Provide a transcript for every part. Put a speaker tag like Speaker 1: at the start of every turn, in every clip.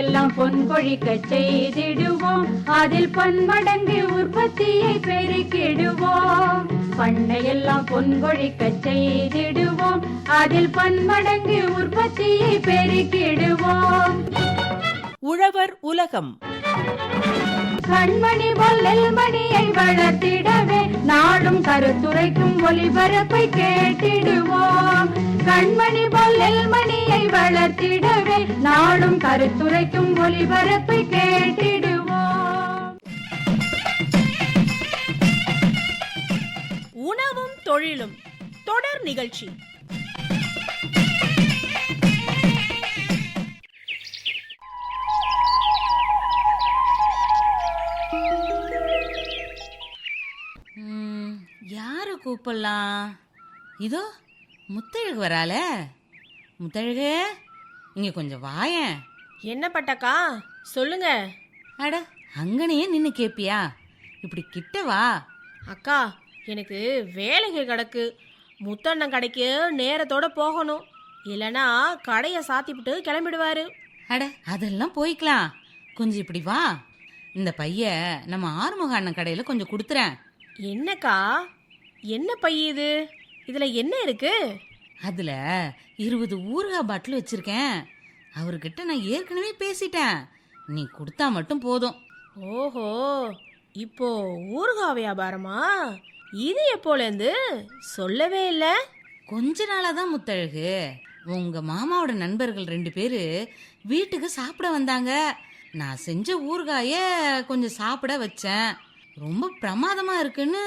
Speaker 1: எல்லாம் பொன் பொழிக்க செய்திடுவோம். அதில் பன்மடங்கு உற்பத்தியை பெருக்கிடுவோம். பண்ணையெல்லாம் பொன் கொழிக்க செய்திடுவோம். அதில் பன்மடங்கு உற்பத்தியை பெருக்கிடுவோம்.
Speaker 2: உழவர் உலகம்.
Speaker 1: கண்மணி பொல்லல் மணியை வளர்த்திடவே நாடும் கருத்துரைக்கும் ஒளிபரப்பை கேட்டிடுவோம். கண்மணி பொல்லல் மணியை வளர்த்திடவே நாடும் கருத்துரைக்கும் ஒளிபரப்பை கேட்டிடுவோம்.
Speaker 2: உணவும் தொழிலும் தொடர் நிகழ்ச்சி.
Speaker 3: யாரு கூப்பிடலாம்? இதோ முத்தழகு வரால முத்தழகு இங்க கொஞ்சம் வாயேன்.
Speaker 4: என்ன பட்டக்கா? சொல்லுங்க.
Speaker 3: அட அங்கனையே நின்னு கேப்பியா? இப்படி கிட்ட வா.
Speaker 4: அக்கா எனக்கு வேலைங்க கிடக்கு. முத்தண்ணன் கடைக்கு நேரத்தோட போகணும். இல்லனா கடையை சாத்திவிட்டு கிளம்பிடுவாரு.
Speaker 3: அட அதெல்லாம் போய்க்கலாம். கொஞ்சம் இப்படி வா. இந்த பைய நம்ம ஆறுமுக அண்ணன் கடையில கொஞ்சம் கொடுத்துறேன்.
Speaker 4: என்னக்கா? என்ன பை இது? இதுல என்ன இருக்கு?
Speaker 3: அதுல இருபது ஊறுகாய் பாட்டில் வச்சிருக்கேன். அவர்கிட்ட நான் ஏற்கனவே பேசிட்டேன். நீ கொடுத்தா மட்டும் போதும்.
Speaker 4: ஓஹோ இப்போ ஊறுகாய் வியாபாரமா? இது எப்போலேருந்து சொல்லவே இல்லை.
Speaker 3: கொஞ்ச நாளாக தான் முத்தழகு. உங்க மாமாவோட நண்பர்கள் ரெண்டு பேரு வீட்டுக்கு சாப்பிட வந்தாங்க. நான் செஞ்ச ஊறுகாய கொஞ்சம் சாப்பிட வச்சேன். ரொம்ப பிரமாதமா இருக்குன்னு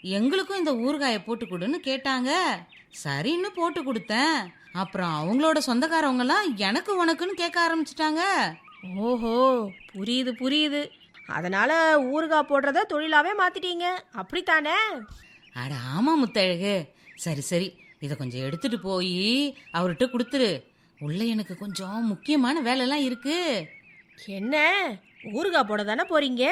Speaker 3: எங்களுக்கும் இந்த ஊறுகாயை போட்டு கொடுன்னு கேட்டாங்க. சரின்னு போட்டு கொடுத்தேன். அப்புறம் அவங்களோட சொந்தக்காரவங்கலாம் எனக்கு உனக்குன்னு கேட்க ஆரம்பிச்சிட்டாங்க.
Speaker 4: ஓஹோ புரியுது புரியுது. அதனால ஊறுகாய் போடுறத தொழிலாவே மாத்திட்டீங்க. அப்படித்தானே?
Speaker 3: அட ஆமா முத்தழகு. சரி சரி. இதை கொஞ்சம் எடுத்துட்டு போய் அவர்கிட்ட கொடுத்துரு. உள்ள எனக்கு கொஞ்சம் முக்கியமான வேலைலாம் இருக்கு.
Speaker 4: என்ன? ஊறுகாய் போட தானே போறீங்க?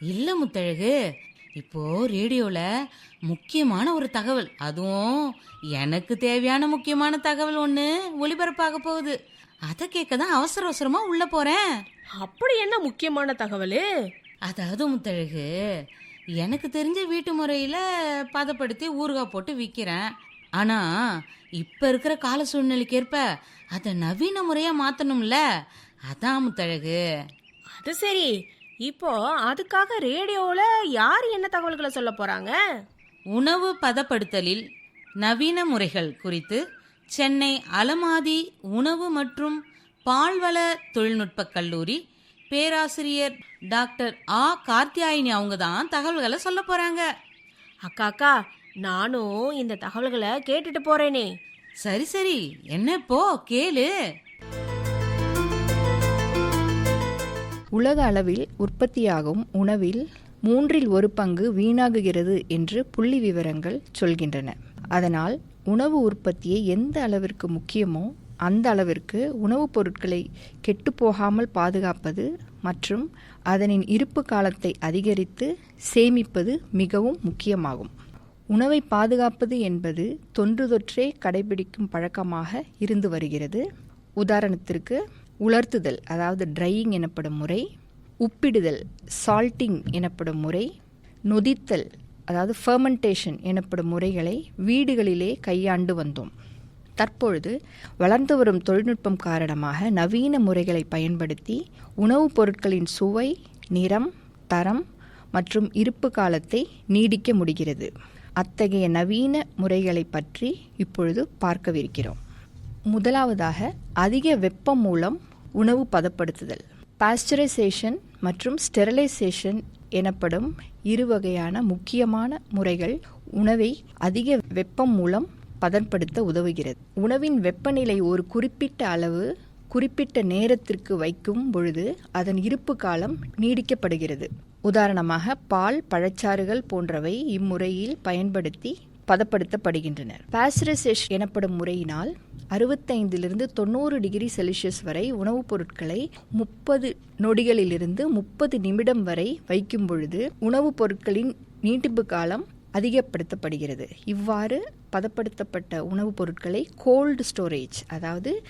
Speaker 3: இல்ல முத்தழகு. இப்போ ரேடியோல முக்கியமான ஒரு தகவல். அதுவும் எனக்கு தேவையான முக்கியமான தகவல் ஒன்று ஒளிபரப்பாக போகுது. அதை கேட்க தான் அவசர அவசரமா உள்ள போறேன்.
Speaker 4: அப்படி என்ன முக்கியமான தகவல்?
Speaker 3: அதாவது முத்தழகு எனக்கு தெரிஞ்ச வீட்டு முறையில் பதப்படுத்தி ஊறுகாய் போட்டு விற்கிறேன் ஆனால் இப்போ இருக்கிற கால சூழ்நிலைக்கு ஏற்ப அதை நவீன முறையாக மாற்றணும்ல அதான் முத்தழகு.
Speaker 4: அது சரி. இப்போ அதுக்காக ரேடியோவில் யார் என்ன தகவல்களை சொல்ல போறாங்க?
Speaker 3: உணவு பதப்படுத்தலில் நவீன முறைகள் குறித்து சென்னை அலமாதி உணவு மற்றும் பால்வள தொழில்நுட்பக் கல்லூரி பேராசிரியர் டாக்டர் ஆ. கார்த்தியாயினி அவங்க தான் தகவல்களை சொல்ல போறாங்க.
Speaker 4: அக்கா அக்கா நானும் இந்த தகவல்களை கேட்டுட்டு போறேனே.
Speaker 3: சரி சரி. என்ன இப்போ? கேளு.
Speaker 5: உலக அளவில் உற்பத்தியாகும் உணவில் மூன்றில் ஒரு பங்கு வீணாகுகிறது என்று புள்ளி விவரங்கள் சொல்கின்றன. அதனால் உணவு உற்பத்தியை எந்த அளவிற்கு முக்கியமோ அந்த அளவிற்கு உணவுப் பொருட்களை கெட்டுப்போகாமல் பாதுகாப்பது மற்றும் அதனின் இருப்பு காலத்தை அதிகரித்து சேமிப்பது மிகவும் முக்கியமாகும். உணவை பாதுகாப்பது என்பது தொன்று தொற்றே கடைபிடிக்கும் பழக்கமாக இருந்து வருகிறது. உதாரணத்திற்கு உலர்த்துதல் அதாவது ட்ரையிங் எனப்படும் முறை உப்பிடுதல் சால்ட்டிங் எனப்படும் முறை நொதித்தல் அதாவது ஃபர்மெண்டேஷன் எனப்படும் முறைகளை வீடுகளிலே கையாண்டு வந்தோம். தற்பொழுது வளர்ந்து வரும் தொழில்நுட்பம் காரணமாக நவீன முறைகளை பயன்படுத்தி உணவுப் பொருட்களின் சுவை நிறம் தரம் மற்றும் இருப்பு காலத்தை நீடிக்க முடிகிறது. அத்தகைய நவீன முறைகளை பற்றி இப்பொழுது பார்க்கவிருக்கிறோம். முதலாவதாக அதிக வெப்பம் மூலம் உணவு பதப்படுத்துதல். பாஸ்டரைசேஷன் மற்றும் ஸ்டெரிலைசேஷன் எனப்படும் இரு வகையான முக்கியமான முறைகள் உணவை அதிக வெப்பம் மூலம் பதப்படுத்த உதவுகிறது. உணவின் வெப்பநிலை ஒரு குறிப்பிட்ட அளவு குறிப்பிட்ட நேரத்திற்கு வைக்கும் பொழுது அதன் இருப்பு காலம் நீடிக்கப்படுகிறது. உதாரணமாக பால் பழச்சாறுகள் போன்றவை இம்முறையில் பயன்படுத்தி பதப்படுத்தப்படுகின்றனர். பாஸ்டரைசேஷன் எனப்படும் முறையினால் அறுபத்தைந்திலிருந்து தொண்ணூறு டிகிரி செல்சியஸ் வரை உணவுப் பொருட்களை முப்பது நொடிகளிலிருந்து முப்பது நிமிடம் வரை வைக்கும் பொழுது உணவுப் பொருட்களின் நீட்டிப்பு காலம் அதிகப்படுத்தப்படுகிறது. இவ்வாறு பதப்படுத்தப்பட்ட உணவுப் பொருட்களை கோல்டு ஸ்டோரேஜ் அதாவது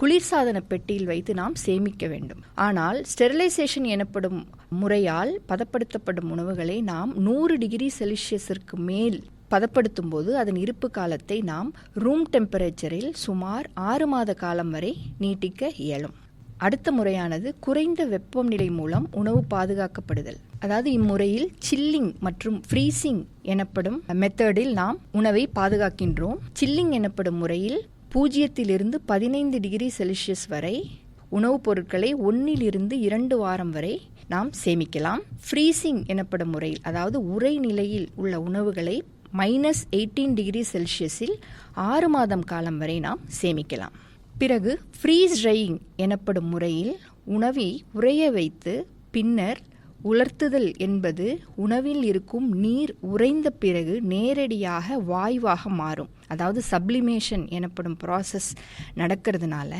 Speaker 5: குளிர்சாதன பெட்டியில் வைத்து நாம் சேமிக்க வேண்டும். ஆனால் ஸ்டெரிலைசேஷன் எனப்படும் முறையால் பதப்படுத்தப்படும் உணவுகளை நாம் நூறு டிகிரி செல்சியஸிற்கு மேல் பதப்படுத்தும் போது அதன் இருப்பு காலத்தை நாம் ரூம் டெம்பரேச்சரில் சுமார் ஆறு மாத காலம் வரை நீட்டிக்க இயலும். அடுத்த முறையானது குறைந்த வெப்பநிலை மூலம் உணவு பாதுகாக்கப்படுதல். அதாவது இம்முறையில் சில்லிங் மற்றும் ஃப்ரீசிங் எனப்படும் மெத்தடில் நாம் உணவை பாதுகாக்கின்றோம். சில்லிங் எனப்படும் முறையில் பூஜ்ஜியத்திலிருந்து பதினைந்து டிகிரி செல்சியஸ் வரை உணவுப் பொருட்களை ஒன்றிலிருந்து இரண்டு வாரம் வரை நாம் சேமிக்கலாம். ஃப்ரீசிங் எனப்படும் முறையில் அதாவது உரை நிலையில் உள்ள உணவுகளை மைனஸ் எயிட்டீன் டிகிரி செல்சியஸில் ஆறு மாதம் காலம் வரை நாம் சேமிக்கலாம். பிறகு ஃப்ரீஸ் ட்ரையிங் எனப்படும் முறையில் உணவை உறைய வைத்து பின்னர் உலர்த்துதல் என்பது உணவில் இருக்கும் நீர் உறைந்த பிறகு நேரடியாக வாயுவாக மாறும். அதாவது சப்ளிமேஷன் எனப்படும் ப்ராசஸ் நடக்கிறதுனால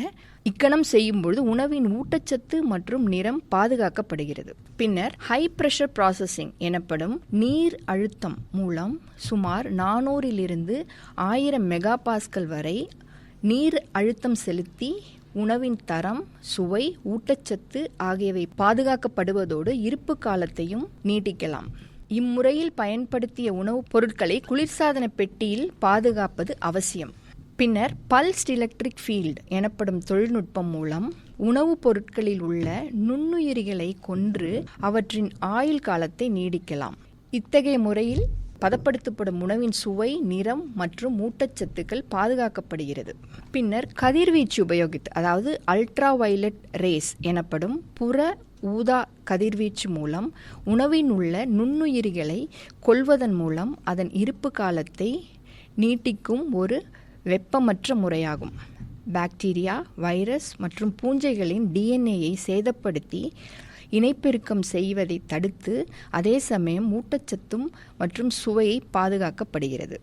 Speaker 5: இக்கணம் செய்யும்பொழுது உணவின் ஊட்டச்சத்து மற்றும் நிறம் பாதுகாக்கப்படுகிறது. பின்னர் ஹை பிரஷர் ப்ராசஸிங் எனப்படும் நீர் அழுத்தம் மூலம் சுமார் நானூறிலிருந்து ஆயிரம் மெகா பாஸ்கல் வரை நீர் அழுத்தம் செலுத்தி உணவின் தரம் சுவை ஊட்டச்சத்து ஆகியவை பாதுகாக்கப்படுவதோடு இருப்பு காலத்தையும் நீட்டிக்கலாம். இம்முறையில் பயன்படுத்திய உணவுப் பொருட்களை குளிர்சாதன பெட்டியில் பாதுகாப்பது அவசியம். பின்னர் பல்ஸ்ட் எலக்ட்ரிக் ஃபீல்ட் எனப்படும் தொழில்நுட்பம் மூலம் உணவுப் பொருட்களில் உள்ள நுண்ணுயிரிகளை கொன்று அவற்றின் ஆயுள் காலத்தை நீடிக்கலாம். இத்தகைய முறையில் பதப்படுத்தப்படும் உணவின் சுவை நிறம் மற்றும் ஊட்டச்சத்துக்கள் பாதுகாக்கப்படுகிறது. பின்னர் கதிர்வீச்சு உபயோகித்து அதாவது அல்ட்ரா வயலட் ரேஸ் எனப்படும் புற ஊதா கதிர்வீச்சு மூலம் உணவின் உள்ள நுண்ணுயிரிகளை கொல்வதன் மூலம் அதன் இருப்பு காலத்தை நீட்டிக்கும் ஒரு வெப்பமற்ற முறையாகும். பாக்டீரியா வைரஸ் மற்றும் பூஞ்சைகளின் டிஎன்ஏயை சேதப்படுத்தி இணைப்பெருக்கம் செய்வதை தடுத்து அதே சமயம் ஊட்டச்சத்தும் மற்றும் சுவையை பாதுகாக்கப்படுகிறது.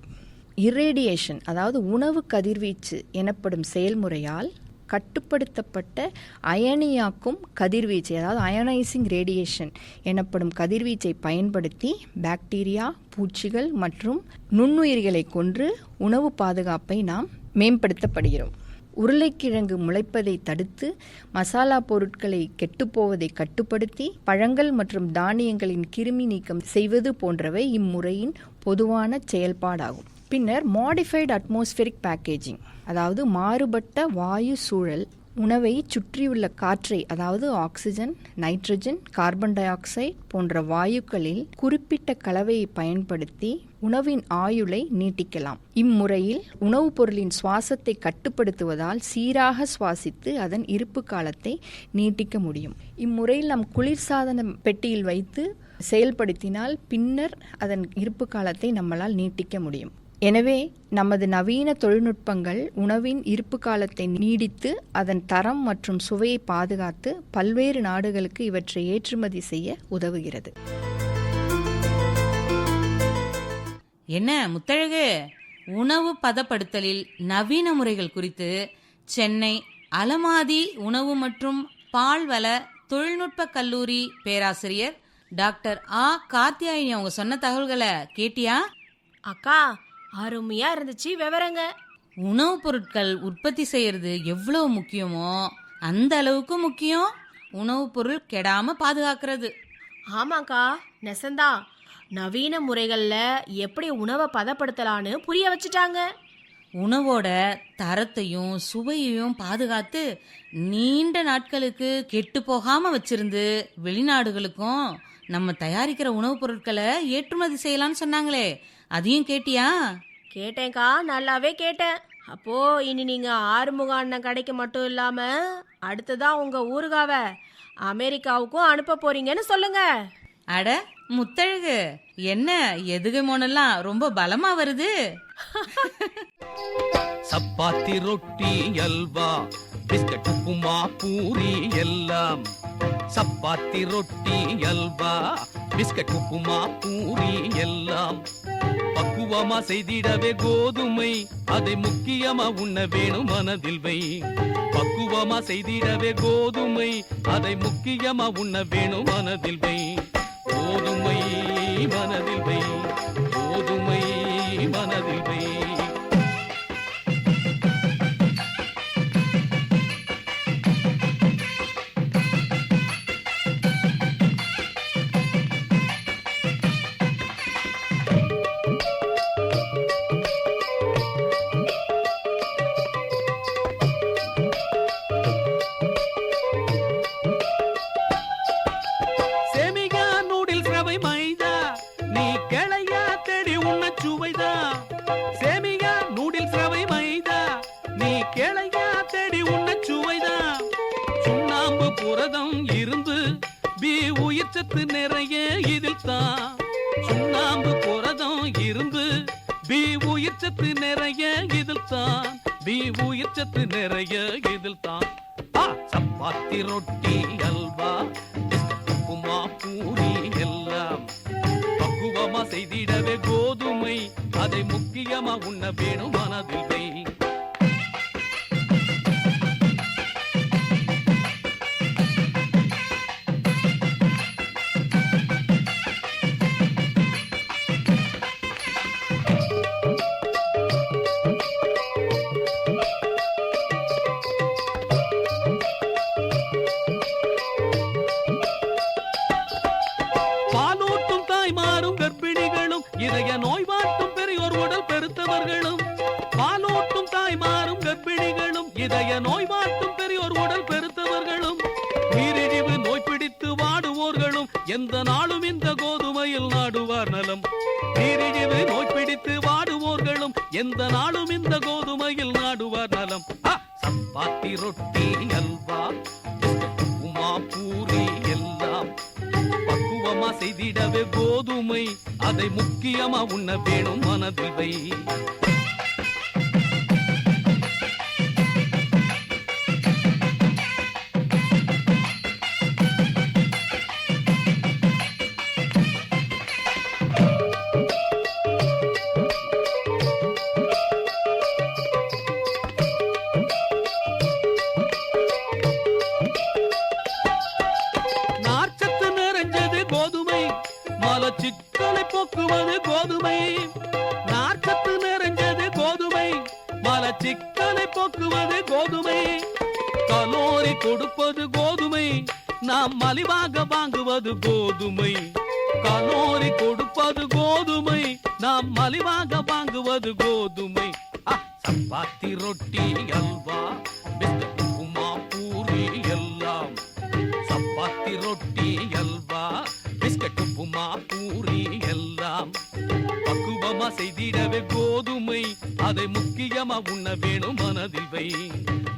Speaker 5: இரேடியேஷன் அதாவது உணவு கதிர்வீச்சு எனப்படும் செயல்முறையால் கட்டுப்படுத்தப்பட்ட அயனியாக்கும் கதிர்வீச்சு அதாவது அயனைசிங் ரேடியேஷன் எனப்படும் கதிர்வீச்சை பயன்படுத்தி பாக்டீரியா பூச்சிகள் மற்றும் நுண்ணுயிர்களை கொன்று உணவு பாதுகாப்பை நாம் மேம்படுத்தப்படுகிறோம். உருளைக்கிழங்கு முளைப்பதை தடுத்து மசாலா பொருட்களை கெட்டுப்போவதை கட்டுப்படுத்தி பழங்கள் மற்றும் தானியங்களின் கிருமி நீக்கம் செய்வது போன்றவை இம்முறையின் பொதுவான செயல்பாடாகும். பின்னர் மாடிஃபைடு அட்மாஸ்பியரிக் பேக்கேஜிங் அதாவது மாறுபட்ட வாயு சூழல் உணவை சுற்றியுள்ள காற்றை அதாவது oxygen nitrogen carbon dioxide போன்ற வாயுக்களில் குறிப்பிட்ட கலவையை பயன்படுத்தி உணவின் ஆயுளை நீட்டிக்கலாம். இம்முறையில் உணவுப் பொருளின் சுவாசத்தை கட்டுப்படுத்துவதால் சீராக சுவாசித்து அதன் இருப்பு காலத்தை நீட்டிக்க முடியும். இம்முறையில் நம் குளிர்சாதன பெட்டியில் வைத்து செயல்படுத்தினால் பின்னர் அதன் இருப்பு காலத்தை நம்மளால் நீட்டிக்க முடியும். எனவே நமது நவீன தொழில்நுட்பங்கள் உணவின் இருப்பு காலத்தை நீடித்து அதன் தரம் மற்றும் சுவையை பாதுகாத்து பல்வேறு நாடுகளுக்கு இவற்றை ஏற்றுமதி செய்ய உதவுகிறது.
Speaker 3: என்ன முத்தழகு? உணவு பதப்படுத்தலில் நவீன முறைகள் குறித்து சென்னை அலமாதி உணவு மற்றும் பால்வள தொழில்நுட்ப கல்லூரி பேராசிரியர் டாக்டர் ஆ. கார்த்தியாயினி அவங்க சொன்ன தகவல்களை கேட்டியா?
Speaker 4: அக்கா அருமையா இருந்துச்சு விவரங்க.
Speaker 3: உணவுப் பொருட்கள் உற்பத்தி செய்யறது எவ்வளவு முக்கியமோ அந்த அளவுக்கு முக்கியம். உணவுப் பொருள் கெடாம பாதுகாக்கிறது.
Speaker 4: ஆமாக்கா நெசந்தா. நவீன முறைகள்ல எப்படி உணவை பதப்படுத்தலான்னு புரிய வச்சுட்டாங்க.
Speaker 3: உணவோட தரத்தையும் சுவையையும் பாதுகாத்து நீண்ட நாட்களுக்கு கெட்டு போகாம வச்சிருந்து வெளிநாடுகளுக்கும் நம்ம தயாரிக்கிற உணவுப் பொருட்களை ஏற்றுமதி செய்யலாம்னு சொன்னாங்களே. அதையும் கேட்டியா?
Speaker 4: கேட்டேன்க்கா நல்லாவே கேட்டேன். அப்போ இனி நீங்க ஆறுமுக அண்ணன் கடைக்கு மட்டும் இல்லாம அடுத்ததா உங்க ஊருகாவ அமெரிக்காவுக்கும் அனுப்ப போறீங்கன்னு சொல்லுங்க.
Speaker 3: அட முத்தழகு என்ன எதுகை மோனெல்லாம் ரொம்ப பலமா வருது?
Speaker 6: சப்பாத்தி ரொட்டி அல்வா பிஸ்கட் உப்புமா பூரி எல்லாம். சப்பாத்தி ரொட்டி அல்வா பிஸ்கட் உப்புமா பூரி எல்லாம். பக்குவமா செய்திடவே கோதுமை. அதை முக்கியமா உண்ண வேணும் மனதில் வை. பக்குவமா செய்திடவே கோதுமை. அதை முக்கியமா உண்ண வேணும் மனதில் வை. கோதுமை மனதில் மனதில் பக்குவமா உண்ண வேணும் மனதில் வை.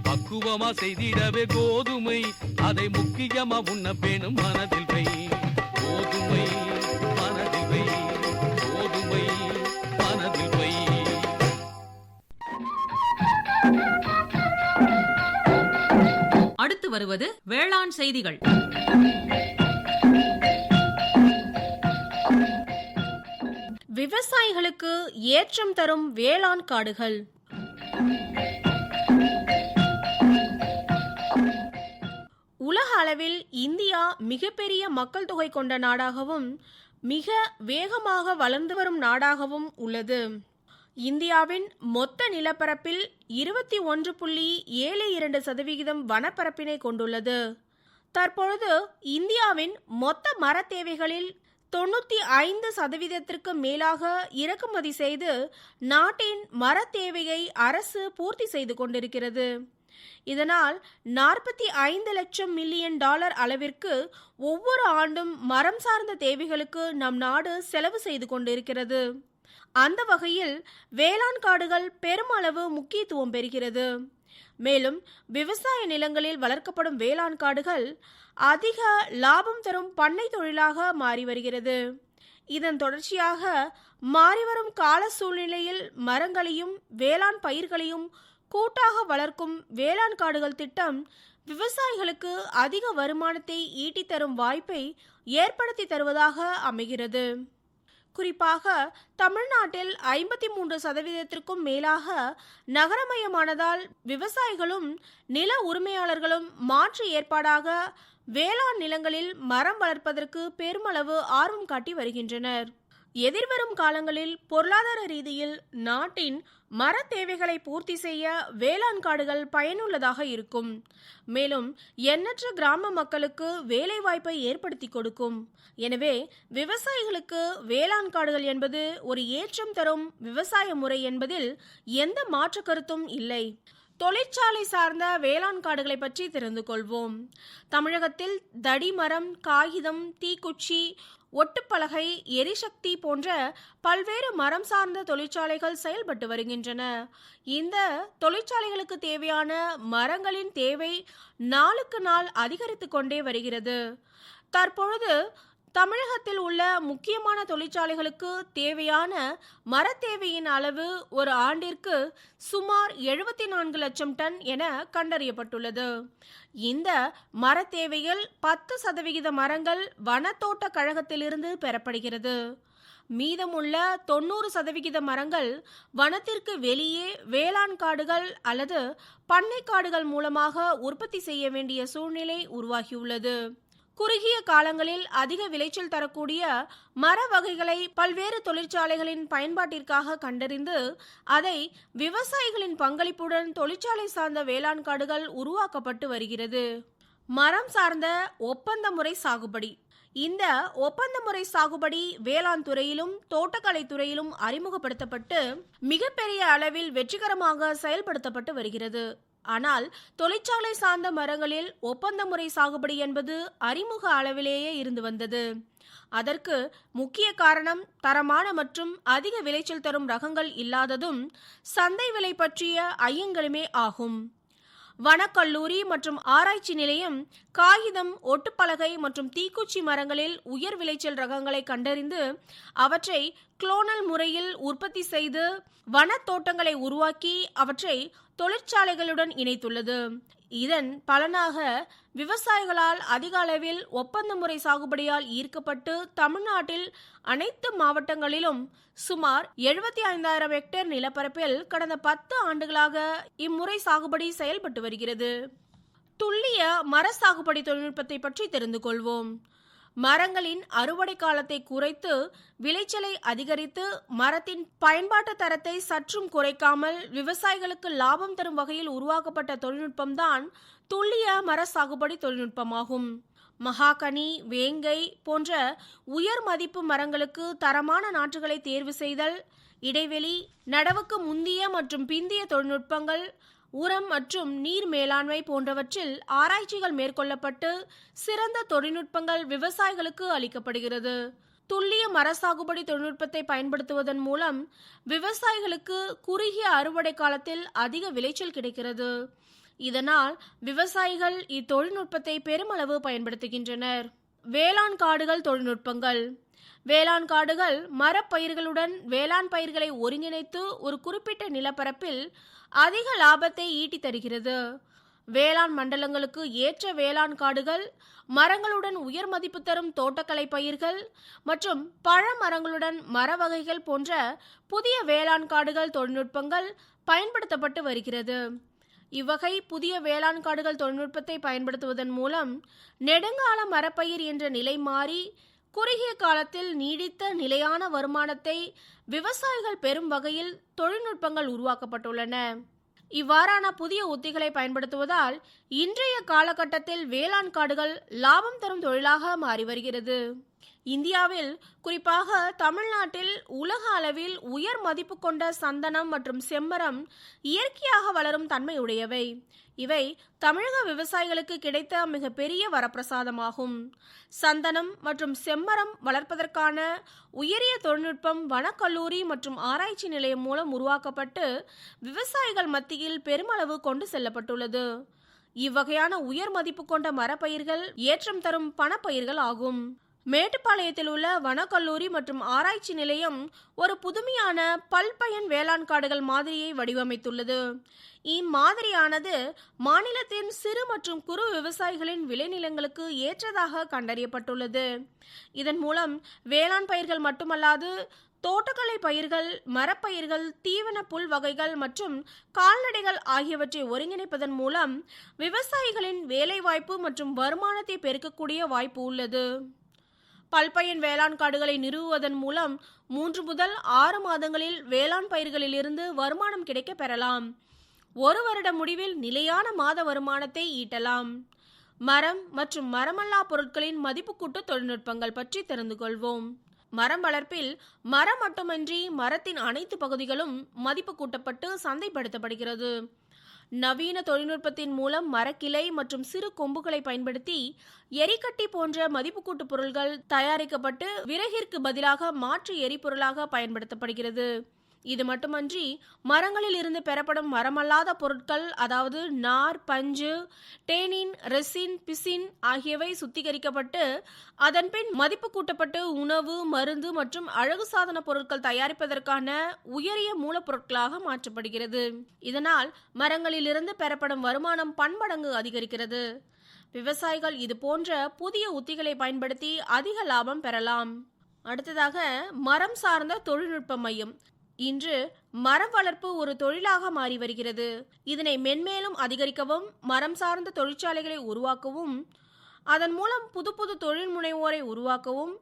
Speaker 6: பக்குவமா செய்திடவே கோதுமை. அதை முக்கியமா உண்ண வேணும் மனதில் வை. கோதுமை மனதில் வை. கோதுமை மனதில் வை.
Speaker 7: அடுத்து வருவது வேளாண் செய்திகள்.
Speaker 4: விவசாயிகளுக்கு ஏற்றம் தரும் வேளாண் காடுகள். உலக அளவில் இந்தியா மிகப்பெரிய மக்கள் தொகை கொண்ட நாடாகவும் மிக வேகமாக வளர்ந்து வரும் நாடாகவும் உள்ளது. இந்தியாவின் மொத்த நிலப்பரப்பில் இருபத்தி ஒன்று புள்ளி ஏழு இரண்டு சதவிகிதம் வனப்பரப்பினை கொண்டுள்ளது. தற்பொழுது இந்தியாவின் மொத்த மர தேவைகளில் தொண்ணூற்றி ஐந்து சதவீதத்திற்கு மேலாக இறக்குமதி செய்து நாட்டின் மர தேவையை அரசு பூர்த்தி செய்து கொண்டிருக்கிறது. இதனால் நாற்பத்தி ஐந்து லட்சம் மில்லியன் டாலர் அளவிற்கு ஒவ்வொரு ஆண்டும் மரம் சார்ந்த தேவைகளுக்கு நம் நாடு செலவு செய்து கொண்டிருக்கிறது. அந்த வகையில் வேளாண் காடுகள் பெருமளவு முக்கியத்துவம் பெறுகிறது. மேலும் விவசாய நிலங்களில் வளர்க்கப்படும் வேளாண் காடுகள் அதிக லாபம் தரும் பண்ணை தொழிலாக மாறி வருகிறது. இதன் தொடர்ச்சியாக மாறிவரும் கால சூழ்நிலையில் மரங்களையும் வேளாண் பயிர்களையும் கூட்டாக வளர்க்கும் வேளாண் காடுகள் திட்டம் விவசாயிகளுக்கு அதிக வருமானத்தை ஈட்டி தரும் வாய்ப்பை ஏற்படுத்தி தருவதாக அமைகிறது. குறிப்பாக தமிழ்நாட்டில் ஐம்பத்தி மூன்று சதவீதத்திற்கும் மேலாக நகரமயமானதால் விவசாயிகளும் நில உரிமையாளர்களும் மாற்று ஏற்பாடாக வேளாண் நிலங்களில் மரம் வளர்ப்பதற்கு பெருமளவு ஆர்வம் காட்டி வருகின்றனர். எதிர்வரும் காலங்களில் பொருளாதார ரீதியில் நாட்டின் மர தேவைகளை பூர்த்தி செய்ய வேளாண் காடுகள் பயனுள்ளதாக இருக்கும். மேலும் எண்ணற்ற கிராம மக்களுக்கு வேலைவாய்ப்பை ஏற்படுத்தி கொடுக்கும். எனவே விவசாயிகளுக்கு வேளாண் காடுகள் என்பது ஒரு ஏற்றம் தரும் விவசாய முறை என்பதில் எந்த மாற்று கருத்தும் இல்லை. தொழிற்சாலை சார்ந்த வேளாண் காடுகளை பற்றி தெரிந்து கொள்வோம். தமிழகத்தில் தடிமரம் காகிதம் தீக்குச்சி ஒட்டுப்பலகை எரிசக்தி போன்ற பல்வேறு மரம் சார்ந்த தொழிற்சாலைகள் செயல்பட்டு வருகின்றன. இந்த தொழிற்சாலைகளுக்கு தேவையான மரங்களின் தேவை நாளுக்கு நாள் அதிகரித்து கொண்டே வருகிறது. தற்பொழுது தமிழகத்தில் உள்ள முக்கியமான தொழிற்சாலைகளுக்கு தேவையான மரத்தேவையின் அளவு ஒரு ஆண்டிற்கு சுமார் எழுபத்தி நான்கு லட்சம் டன் என கண்டறியப்பட்டுள்ளது. இந்த மரத்தேவையில் பத்து சதவிகித மரங்கள் வனத்தோட்ட கழகத்திலிருந்து பெறப்படுகிறது. மீதமுள்ள தொண்ணூறு சதவிகித மரங்கள் வனத்திற்கு வெளியே வேளாண் காடுகள் அல்லது பண்ணை காடுகள் மூலமாக உற்பத்தி செய்ய வேண்டிய சூழ்நிலை உருவாகியுள்ளது. குறுகிய காலங்களில் அதிக விளைச்சல் தரக்கூடிய மர வகைகளை பல்வேறு தொழிற்சாலைகளின் பயன்பாட்டிற்காக கண்டறிந்து அதை விவசாயிகளின் பங்களிப்புடன் தொழிற்சாலை சார்ந்த வேளாண் காடுகள் உருவாக்கப்பட்டு வருகிறது. மரம் சார்ந்த ஒப்பந்த முறை சாகுபடி. இந்த ஒப்பந்த முறை சாகுபடி வேளாண் துறையிலும் தோட்டக்கலை துறையிலும் அறிமுகப்படுத்தப்பட்டு மிகப்பெரிய அளவில் வெற்றிகரமாக செயல்படுத்தப்பட்டு வருகிறது. ஆனால் தொழிற்சாலை சார்ந்த மரங்களில் ஒப்பந்த முறை சாகுபடி என்பது அறிமுக அளவிலேயே இருந்து வந்தது. அதற்கு முக்கிய காரணம் தரமான மற்றும் அதிக விளைச்சல் தரும் ரகங்கள் இல்லாததும் சந்தை விலை பற்றிய ஐயங்களுமே ஆகும். வனக்கல்லூரி மற்றும் ஆராய்ச்சி நிலையம் காகிதம் ஒட்டுப்பலகை மற்றும் தீக்குச்சி மரங்களில் உயர் விளைச்சல் ரகங்களை கண்டறிந்து அவற்றை குளோனல் முறையில் உற்பத்தி செய்து வனத் தோட்டங்களை உருவாக்கி அவற்றை தொழிற்சாலைகளுடன் இணைத்துள்ளது. இதன் பலனாக விவசாயிகளால் அதிக அளவில் ஒப்பந்த முறை சாகுபடியால் ஈர்க்கப்பட்டு தமிழ்நாட்டில் அனைத்து மாவட்டங்களிலும் சுமார் எழுபத்தி ஐந்தாயிரம் ஹெக்டேர் நிலப்பரப்பில் கடந்த பத்து ஆண்டுகளாக இம்முறை சாகுபடி செயல்பட்டு வருகிறது. துல்லிய மர சாகுபடி தொழில்நுட்பத்தை பற்றி தெரிந்து கொள்வோம். மரங்களின் அறுவடை காலத்தை குறைத்து விளைச்சலை அதிகரித்து மரத்தின் பயன்பாட்டு தரத்தை சற்றும் குறைக்காமல் விவசாயிகளுக்கு லாபம் தரும் வகையில் உருவாக்கப்பட்ட தொழில்நுட்பம்தான் துல்லிய மர சாகுபடி தொழில்நுட்பமாகும். மகாகனி வேங்கை போன்ற உயர் மதிப்பு மரங்களுக்கு தரமான நாற்றுகளை தேர்வு செய்தல் இடைவெளி நடவுக்கு முந்திய மற்றும் பிந்திய தொழில்நுட்பங்கள் உரம் மற்றும் நீர் மேலாண்மை போன்றவற்றில் ஆராய்ச்சிகள் மேற்கொள்ளப்பட்டு சிறந்த தொழில்நுட்பங்கள் விவசாயிகளுக்கு அளிக்கப்படுகிறது. துல்லிய மர சாகுபடி தொழில்நுட்பத்தை பயன்படுத்துவதன் மூலம் விவசாயிகளுக்கு குறுகிய அறுவடை காலத்தில் அதிக விளைச்சல் கிடைக்கிறது. இதனால் விவசாயிகள் இத்தொழில்நுட்பத்தை பெருமளவு பயன்படுத்துகின்றனர். வேளாண் காடுகள் தொழில்நுட்பங்கள். வேளாண் காடுகள் மரப்பயிர்களுடன் வேளாண் பயிர்களை ஒருங்கிணைத்து ஒரு குறிப்பிட்ட நிலப்பரப்பில் அதிக லாபத்தை ஈட்டி தருகிறது. வேளாண் மண்டலங்களுக்கு ஏற்ற வேளாண் காடுகள் மரங்களுடன் உயர் மதிப்பு தரும் தோட்டக்கலை பயிர்கள் மற்றும் பழ மரங்களுடன் மர வகைகள் போன்ற புதிய வேளாண் காடுகள் தொழில்நுட்பங்கள் பயன்படுத்தப்பட்டு வருகிறது. இவ்வகை புதிய வேளாண் காடுகள் தொழில்நுட்பத்தை பயன்படுத்துவதன் மூலம் நெடுங்கால மரப்பயிர் என்ற நிலை மாறி குறுகிய காலத்தில் நீடித்த நிலையான வருமானத்தை விவசாயிகள் பெறும் வகையில் தொழில்நுட்பங்கள் உருவாக்கப்பட்டுள்ளன. இவ்வாறான புதிய உத்திகளை பயன்படுத்துவதால் இன்றைய காலகட்டத்தில் வேளாண் காடுகள் லாபம் தரும் தொழிலாக மாறி வருகிறது. இந்தியாவில் குறிப்பாக தமிழ்நாட்டில் உலக அளவில் உயர் மதிப்பு கொண்ட சந்தனம் மற்றும் செம்மரம் இயற்கையாக வளரும் தன்மையுடையவை. இவை தமிழக விவசாயிகளுக்கு கிடைத்த மிகப்பெரிய வரப்பிரசாதமாகும். சந்தனம் மற்றும் செம்மரம் வளர்ப்பதற்கான உயரிய தொழில்நுட்பம் வனக்கல்லூரி மற்றும் ஆராய்ச்சி நிலையம் மூலம் உருவாக்கப்பட்டு விவசாயிகள் மத்தியில் பெருமளவு கொண்டு செல்லப்பட்டுள்ளது. இவ்வகையான உயர் மதிப்பு கொண்ட மரப்பயிர்கள் ஏற்றம் தரும் பணப்பயிர்கள் ஆகும். மேட்டுப்பாளையத்தில் உள்ள வனக்கல்லூரி மற்றும் ஆராய்ச்சி நிலையம் ஒரு புதுமையான பல்பயன் வேளாண் காடுகள் மாதிரியை வடிவமைத்துள்ளது. இம்மாதிரியானது மாநிலத்தின் சிறு மற்றும் குறு விவசாயிகளின் விளைநிலங்களுக்கு ஏற்றதாக கண்டறியப்பட்டுள்ளது. இதன் மூலம் வேளாண் பயிர்கள் மட்டுமல்லாது தோட்டக்கலை பயிர்கள் மரப்பயிர்கள் தீவன புல் வகைகள் மற்றும் கால்நடைகள் ஆகியவற்றை ஒருங்கிணைப்பதன் மூலம் விவசாயிகளின் வேலைவாய்ப்பு மற்றும் வருமானத்தை பெருக்கக்கூடிய வாய்ப்பு உள்ளது. பல்பயன் வேளாண் காடுகளை நிறுவுவதன் மூலம் மூன்று முதல் ஆறு மாதங்களில் வேளாண் பயிர்களிலிருந்து வருமானம் கிடைக்க பெறலாம். ஒரு வருட முடிவில் நிலையான மாத வருமானத்தை ஈட்டலாம். மரம் மற்றும் மரமல்லா பொருட்களின் மதிப்புக்கூட்டு தொழில்நுட்பங்கள் பற்றி தெரிந்து கொள்வோம். மரம் வளர்ப்பில் மரம் மட்டுமின்றி மரத்தின் அனைத்து பகுதிகளும் மதிப்பு கூட்டப்பட்டு சந்தைப்படுத்தப்படுகிறது. நவீன தொழில்நுட்பத்தின் மூலம் மரக்கிளை மற்றும் சிறு கொம்புகளை பயன்படுத்தி எரிக்கட்டி போன்ற மதிப்புக்கூட்டு பொருள்கள் தயாரிக்கப்பட்டு விறகிற்கு பதிலாக மாற்று எரிபொருளாக பயன்படுத்தப்படுகிறது. இது மட்டுமன்றி மரங்களில் இருந்து பெறப்படும் மரமல்லாத பொருட்கள் அதாவது நார் பஞ்சு டேனின் ரெசின் பிசின் ஆகியவை சுத்திகரிக்கப்பட்டு அதன்பின் மதிப்பு கூட்டப்பட்டு உணவு மருந்து மற்றும் அழகு சாதன பொருட்கள் தயாரிப்பதற்கான உயரிய மூலப்பொருட்களாக மாற்றப்படுகிறது. இதனால் மரங்களிலிருந்து பெறப்படும் வருமானம் பன்மடங்கு அதிகரிக்கிறது. விவசாயிகள் இது போன்ற புதிய உத்திகளை பயன்படுத்தி அதிக லாபம் பெறலாம். அடுத்ததாக மரம் சார்ந்த தொழில்நுட்ப மையம் இன்று மரம் வளர்ப்பு ஒரு தொழிலாக மாறி வருகிறது. இதனை மென்மேலும் அதிகரிக்கவும் மரம் சார்ந்த தொழிற்சாலைகளை உருவாக்கவும் அதன் மூலம் புது புது தொழில் முனைவோரை உருவாக்கவும்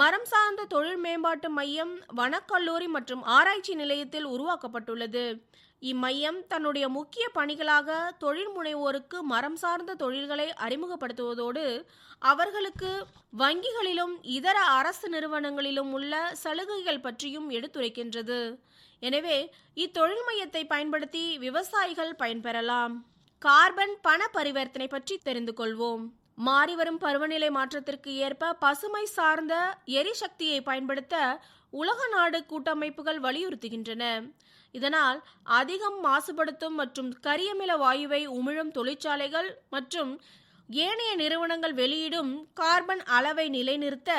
Speaker 4: மரம் சார்ந்த தொழில் மேம்பாட்டு மையம் வனக்கல்லூரி மற்றும் ஆராய்ச்சி நிலையத்தில் உருவாக்கப்பட்டுள்ளது. இம்மையம் தன்னுடைய முக்கிய பணிகளாக தொழில் முனைவோருக்கு மரம் சார்ந்த தொழில்களை அறிமுகப்படுத்துவதோடு அவர்களுக்கு வங்கிகளிலும் இதர அரசு நிறுவனங்களிலும் உள்ள சலுகைகள் பற்றியும் எடுத்துரைக்கின்றது. எனவே இத்தொழில் மையத்தை பயன்படுத்தி விவசாயிகள் பயன்பெறலாம். கார்பன் பண பரிவர்த்தனை பற்றி தெரிந்து கொள்வோம். மாறிவரும் பருவநிலை மாற்றத்திற்கு ஏற்ப பசுமை சார்ந்த எரிசக்தியை பயன்படுத்த உலக நாடு கூட்டமைப்புகள் வலியுறுத்துகின்றன. இதனால் அதிகம் மாசுபடுத்தும் மற்றும் கரியமில வாயுவை உமிழும் தொழிற்சாலைகள் மற்றும் ஏனைய நிறுவனங்கள் வெளியிடும் கார்பன் அளவை நிலைநிறுத்த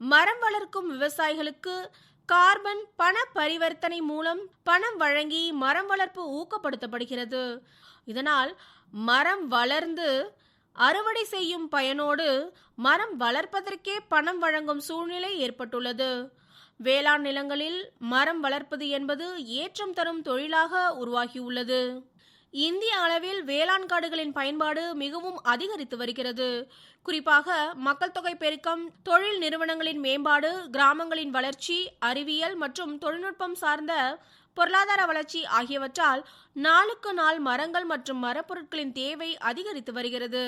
Speaker 4: மரம் வளர்க்கும் விவசாயிகளுக்கு கார்பன் பண பரிவர்த்தனை மூலம் பணம் வழங்கி மரம் வளர்ப்பு ஊக்கப்படுத்தப்படுகிறது. இதனால் மரம் வளர்ந்து அறுவடை செய்யும் பயனோடு மரம் வளர்ப்பதற்கே பணம் வழங்கும் சூழ்நிலை ஏற்பட்டுள்ளது. வேளாண் நிலங்களில் மரம் வளர்ப்பது என்பது ஏற்றம் தரும் தொழிலாக உருவாகியுள்ளது. இந்திய அளவில் வேளாண் காடுகளின் பயன்பாடு மிகவும் அதிகரித்து வருகிறது. குறிப்பாக மக்கள் தொகை பெருக்கம் தொழில் நிறுவனங்களின் மேம்பாடு கிராமங்களின் வளர்ச்சி அறிவியல் மற்றும் தொழில்நுட்பம் சார்ந்த பொருளாதார வளர்ச்சி ஆகியவற்றால் நாளுக்கு நாள் மரங்கள் மற்றும் மரப்பொருட்களின் தேவை அதிகரித்து வருகிறது.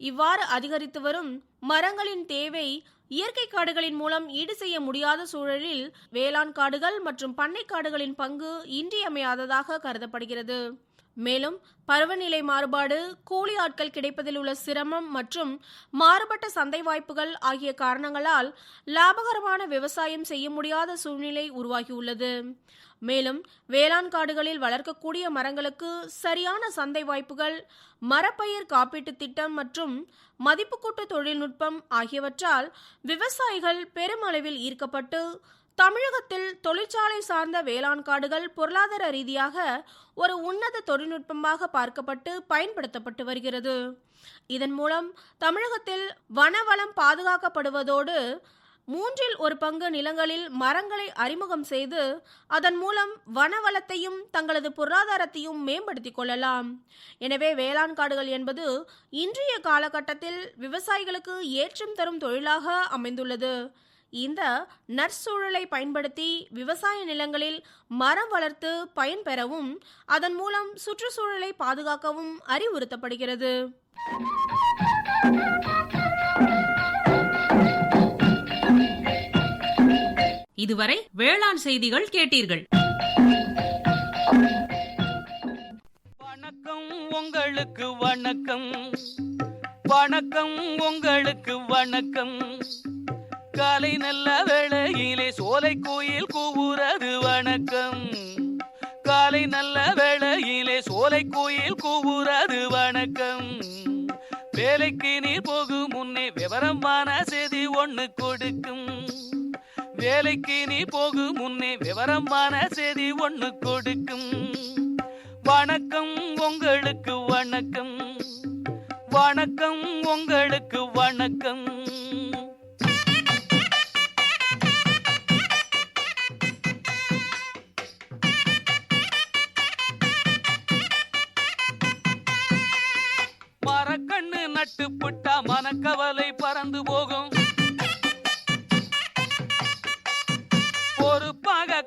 Speaker 4: இவ்வாறு அதிகரித்து வரும் மரங்களின் தேவை இயற்கை காடுகளின் மூலம் ஈடு செய்ய முடியாத சூழலில் வேளாண் காடுகள் மற்றும் பண்ணை காடுகளின் பங்கு இன்றியமையாததாக கருதப்படுகிறது. மேலும் பருவநிலை மாறுபாடு கூலி ஆட்கள் கிடைப்பதில் உள்ள சிரமம் மற்றும் மாறுபட்ட சந்தை வாய்ப்புகள் ஆகிய காரணங்களால் லாபகரமான விவசாயம் செய்ய முடியாத சூழ்நிலை உருவாகியுள்ளது. மேலும் வேளாண் காடுகளில் வளர்க்கக்கூடிய மரங்களுக்கு சரியான சந்தை வாய்ப்புகள் மரப்பயிர் காப்பீட்டு திட்டம் மற்றும் மதிப்புக்கூட்டு தொழில்நுட்பம் ஆகியவற்றால் விவசாயிகள் பெருமளவில் ஈர்க்கப்பட்டு தமிழகத்தில் தொழிற்சாலை சார்ந்த வேளாண் காடுகள் பொருளாதார ரீதியாக ஒரு உன்னத தொழில்நுட்பமாக பார்க்கப்பட்டு பயன்படுத்தப்பட்டு வருகிறது. இதன் மூலம் தமிழகத்தில் வனவளம் பாதுகாக்கப்படுவதோடு மூன்றில் ஒரு பங்கு நிலங்களில் மரங்களை அறிமுகம் செய்து அதன் மூலம் வனவளத்தையும் தங்களது பொருளாதாரத்தையும் மேம்படுத்திக் கொள்ளலாம். எனவே வேளாண் காடுகள் என்பது இன்றைய காலகட்டத்தில் விவசாயிகளுக்கு ஏற்றம் தரும் தொழிலாக அமைந்துள்ளது. இந்த நற்சூழலை பயன்படுத்தி விவசாய நிலங்களில் மரம் வளர்த்து பயன்பெறவும் அதன் மூலம் சுற்றுச்சூழலை பாதுகாக்கவும் அறிவுறுத்தப்படுகிறது.
Speaker 7: இதுவரை வேளாண் செய்திகள் கேட்டீர்கள்.
Speaker 6: வணக்கம் உங்களுக்கு வணக்கம். வணக்கம் உங்களுக்கு வணக்கம். காலை நல்ல வேளையிலே சோலை கோயில் கூவுறது வணக்கம். காலை நல்ல வேளையிலே சோலை கோயில் கூவுறது வணக்கம். வேலைக்கு நீர் போகும் முன்னே விவரமான செய்தி ஒன்று கொடுக்கும். வேலைக்கு நீ போகும் முன்னே விவரமான செய்தி ஒண்ணு கொடுக்கும். வணக்கம் உங்களுக்கு வணக்கம். வணக்கம் உங்களுக்கு வணக்கம். மரக்கண்ணு நட்டு புட்டா மனக்கவலை பறந்து போகும்.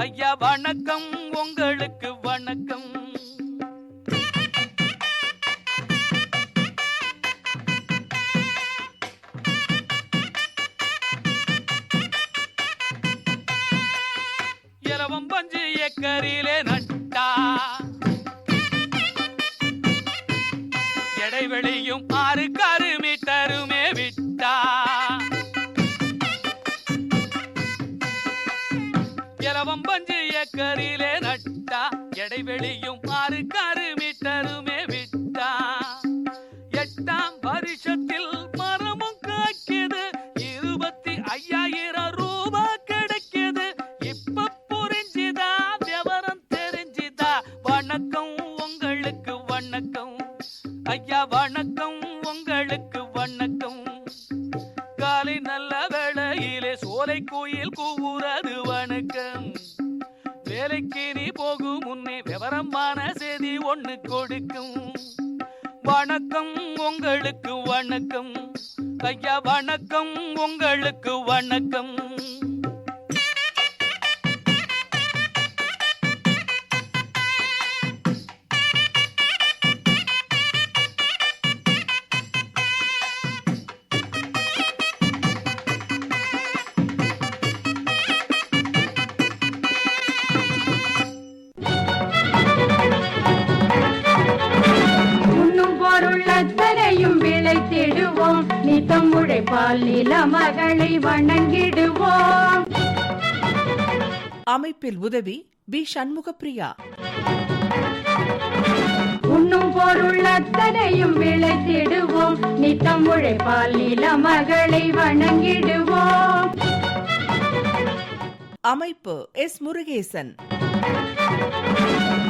Speaker 6: ஐயா வணக்கம். உங்களுக்கு வணக்கம். இரவம் பஞ்சு ஏக்கரிலே நட்டா. இடைவெளியும் பஞ்சு நட்டா இடைவெளியும் ஆறு காரு மீட்டருமே விட்டா. எட்டாம் வருஷத்தில் மரமும் காக்கியது இருபத்தி ஐயாயிரம் ரூபாய் கிடைக்கியது இப்ப புரிஞ்சுதா விவரம் தெரிஞ்சுதா? வணக்கம் உங்களுக்கு வணக்கம். ஐயா வணக்கம் உங்களுக்கு வணக்கம். காலை நல்ல வேளையிலே சோலை கோயில் கூவு வேலைக்கு நீ போகும் முன்னே விவரமான செய்தி ஒண்ணு கொடுக்கும். வணக்கம் உங்களுக்கு வணக்கம். ஐயா வணக்கம் உங்களுக்கு வணக்கம்.
Speaker 1: விளைத்திடுவோம் நித்தம் உழைப்பால் நில மகளை வணங்கிடுவோம்.
Speaker 2: அமைப்பில் உதவி பி சண்முகப்பிரியா.
Speaker 1: உண்ணும் பொருள் அத்தனையும் விளைத்திடுவோம் நித்தம் உழைப்பால் நில மகளை வணங்கிடுவோம்.
Speaker 2: அமைப்பு எஸ். முருகேசன்.